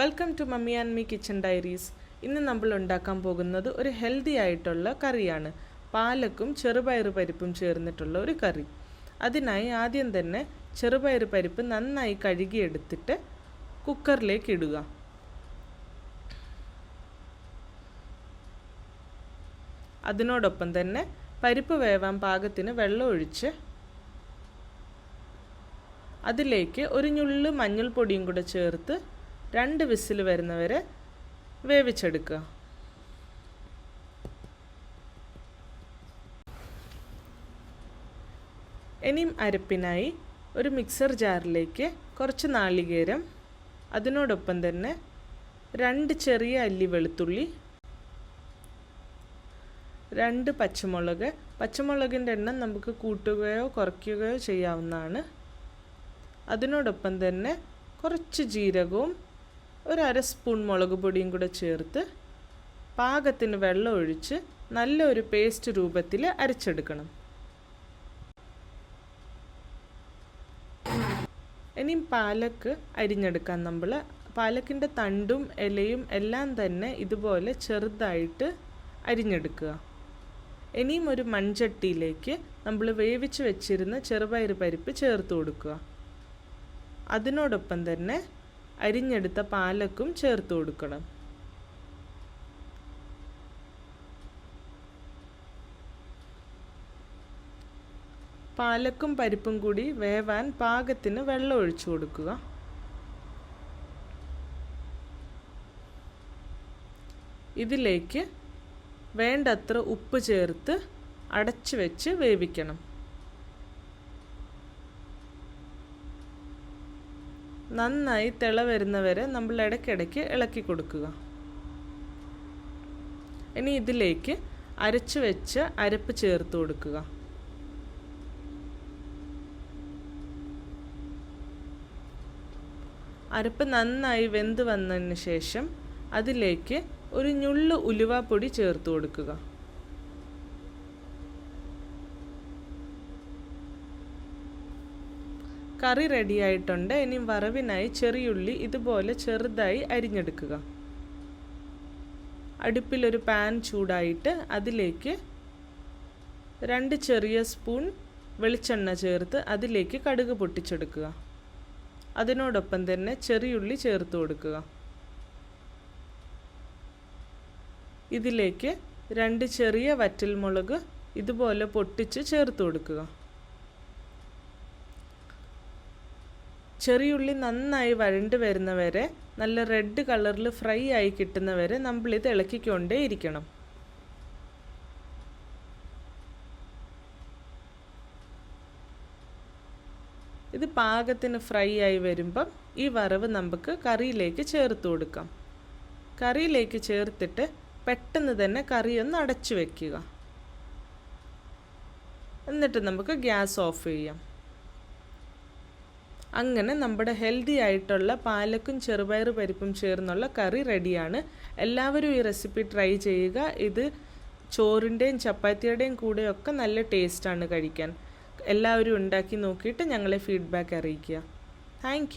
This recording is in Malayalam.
Welcome to mummy and me kitchen diaries ഇന്ന് നമ്മൾ ഉണ്ടാക്കാൻ പോകുന്നത് ഒരു ഹെൽത്തി ആയിട്ടുള്ള കറിയാണ്. പാലക്കും ചെറുപയർ പരിപ്പും ചേർന്നിട്ടുള്ള ഒരു കറി. അതിനായി ആദ്യം തന്നെ ചെറുപയർ പരിപ്പ് നന്നായി കഴുകിയെടുത്തിട്ട് കുക്കറിലേക്ക് ഇടുക. അതിനോടൊപ്പം തന്നെ പരിപ്പ് വേവാൻ പാകത്തിന് വെള്ളം ഒഴിച്ച് അതിലേക്ക് ഒരു ഞുള്ള് മഞ്ഞൾപ്പൊടിയും കൂടെ ചേർത്ത് രണ്ട് വിസിൽ വരുന്നവരെ വേവിച്ചെടുക്കുക. ഇനിയും അരപ്പിനായി ഒരു മിക്സർ ജാറിലേക്ക് കുറച്ച് നാളികേരം അതിനോടൊപ്പം തന്നെ രണ്ട് ചെറിയ അല്ലി വെളുത്തുള്ളി രണ്ട് പച്ചമുളക്. പച്ചമുളകിന്റെ എണ്ണം നമുക്ക് കൂട്ടുകയോ കുറയ്ക്കുകയോ ചെയ്യാവുന്നതാണ്. അതിനോടൊപ്പം തന്നെ കുറച്ച് ജീരകവും ഒരു അര സ്പൂൺ മുളക് പൊടിയും കൂടെ ചേർത്ത് പാകത്തിന് വെള്ളം ഒഴിച്ച് നല്ലൊരു പേസ്റ്റ് രൂപത്തിൽ അരച്ചെടുക്കണം. ഇനിയും പാലക്ക് അരിഞ്ഞെടുക്കാൻ നമ്മൾ. പാലക്കിന്റെ തണ്ടും ഇലയും എല്ലാം തന്നെ ഇതുപോലെ ചെറുതായിട്ട് അരിഞ്ഞെടുക്കുക. ഇനിയും ഒരു മൺചട്ടിയിലേക്ക് നമ്മൾ വേവിച്ച് വെച്ചിരുന്ന ചെറുപയർ പരിപ്പ് ചേർത്ത് കൊടുക്കുക. അതിനോടൊപ്പം തന്നെ അരിഞ്ഞെടുത്ത പാലക്കും ചേർത്ത് കൊടുക്കണം. പാലക്കും പരിപ്പും കൂടി വേവാൻ പാകത്തിന് വെള്ളം ഒഴിച്ചു കൊടുക്കുക. ഇതിലേക്ക് വേണ്ടത്ര ഉപ്പ് ചേർത്ത് അടച്ചു വെച്ച് വേവിക്കണം. നന്നായി തിള വരുന്നവരെ നമ്മൾ ഇടയ്ക്കിടയ്ക്ക് ഇളക്കി കൊടുക്കുക. ഇനി ഇതിലേക്ക് അരച്ചു വെച്ച് അരപ്പ് ചേർത്ത് കൊടുക്കുക. അരപ്പ് നന്നായി വെന്ത് വന്നതിന് ശേഷം അതിലേക്ക് ഒരു ഞുള്ളു ഉലുവാപ്പൊടി ചേർത്ത് കൊടുക്കുക. കറി റെഡിയായിട്ടുണ്ട് ഇനി വറവിനായി ചെറിയുള്ളി ഇതുപോലെ ചെറുതായി അരിഞ്ഞെടുക്കുക. അടുപ്പിലൊരു പാൻ ചൂടായിട്ട് അതിലേക്ക് രണ്ട് ചെറിയ സ്പൂൺ വെളിച്ചെണ്ണ ചേർത്ത് അതിലേക്ക് കടുക് പൊട്ടിച്ചെടുക്കുക. അതിനോടൊപ്പം തന്നെ ചെറിയുള്ളി ചേർത്ത് കൊടുക്കുക. ഇതിലേക്ക് രണ്ട് ചെറിയ വറ്റൽമുളക് ഇതുപോലെ പൊട്ടിച്ച് ചേർത്ത് കൊടുക്കുക. ചെറിയുള്ളി നന്നായി വഴണ്ട് വരുന്നവരെ നല്ല റെഡ് കളറിൽ ഫ്രൈ ആയി കിട്ടുന്നവരെ നമ്മളിത് ഇളക്കിക്കൊണ്ടേ ഇരിക്കണം. ഇത് പാകത്തിന് ഫ്രൈ ആയി വരുമ്പം ഈ വറവ് നമുക്ക് കറിയിലേക്ക് ചേർത്ത് കൊടുക്കാം. കറിയിലേക്ക് ചേർത്തിട്ട് പെട്ടെന്ന് തന്നെ കറി ഒന്ന് അടച്ചു വയ്ക്കുക എന്നിട്ട് നമുക്ക് ഗ്യാസ് ഓഫ് ചെയ്യാം. അങ്ങനെ നമ്മുടെ ഹെൽത്തി ആയിട്ടുള്ള പാലക്കും ചെറുപയർ പരിപ്പും ചേർന്നുള്ള കറി റെഡിയാണ് എല്ലാവരും ഈ റെസിപ്പി ട്രൈ ചെയ്യുക. ഇത് ചോറിന്റെയും ചപ്പാത്തിയുടെയും കൂടെയൊക്കെ നല്ല ടേസ്റ്റാണ് കഴിക്കാൻ. എല്ലാവരും ഉണ്ടാക്കി നോക്കിയിട്ട് ഞങ്ങളെ ഫീഡ്ബാക്ക് അറിയിക്കുക. താങ്ക്